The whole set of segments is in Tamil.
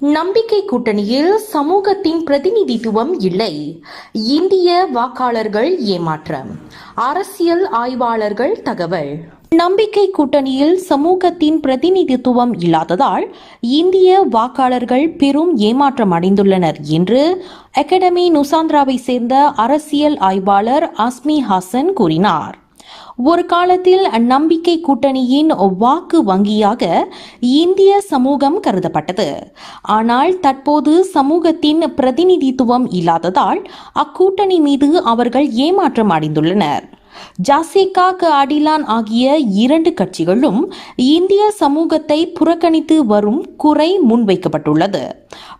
நம்பிக்கை கூட்டணியில் சமூகத்தின் பிரதிநிதித்துவம் இல்லை. இந்திய வாக்காளர்கள் ஏமாற்றம். அரசியல் ஆய்வாளர்கள் தகவல். நம்பிக்கை கூட்டணியில் சமூகத்தின் பிரதிநிதித்துவம் இல்லாததால் இந்திய வாக்காளர்கள் பெரும் ஏமாற்றம் அடைந்துள்ளனர் என்று அகாடமி நுசாந்திராவை சேர்ந்த அரசியல் ஆய்வாளர் அஸ்மி ஹாசன் கூறினார். ஒரு காலத்தில் நம்பிக்கை கூட்டணியின் வாக்கு வங்கியாக இந்திய சமூகம் கருதப்பட்டது. ஆனால் தற்போது சமூகத்தின் பிரதிநிதித்துவம் இல்லாததால் அக்கூட்டணி மீது அவர்கள் ஏமாற்றம் அடைந்துள்ளனர். ஜாசிகா அடிலான் ஆகிய இரண்டு கட்சிகளும் இந்திய சமூகத்தை புறக்கணித்து வரும் குறை முன்வைக்கப்பட்டுள்ளது.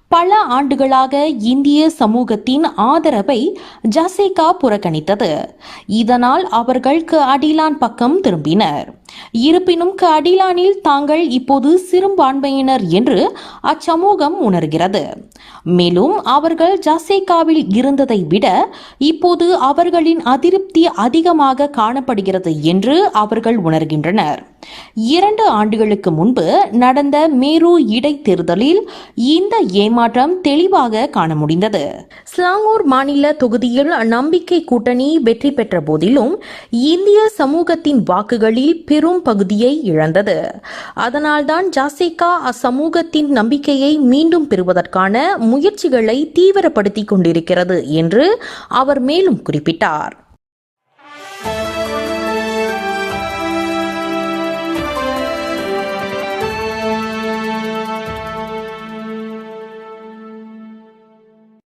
பல ஆண்டுகளாக இந்திய சமூகத்தின் ஆதரவை ஜாசேகா புறக்கணித்தது. இதனால் அவர்கள் க அடிலான் பக்கம் திரும்பினர். இருப்பினும் க அடிலானில் தாங்கள் இப்போது சிறுபான்மையினர் என்று அச்சமூகம் உணர்கிறது. மேலும் அவர்கள் ஜசேகாவில் இருந்ததை விட இப்போது அவர்களின் அதிருப்தி அதிகமாக காணப்படுகிறது என்று அவர்கள் உணர்கின்றனர். இரண்டு ஆண்டுகளுக்கு முன்பு நடந்த மேரு இடைத்தேர்தலில் இந்த ஏமாற்றம் தெளிவாக காண முடிந்தது. ஸ்லாங்கூர் மாநில தொகுதியில் நம்பிக்கை கூட்டணி வெற்றி பெற்ற போதிலும் இந்திய சமூகத்தின் வாக்குகளில் பெரும் பகுதியை இழந்தது. அதனால்தான் ஜாசேகா அச்சமூகத்தின் நம்பிக்கையை மீண்டும் பெறுவதற்கான முயற்சிகளை தீவிரப்படுத்திக் கொண்டிருக்கிறது என்று அவர் மேலும் குறிப்பிட்டார்.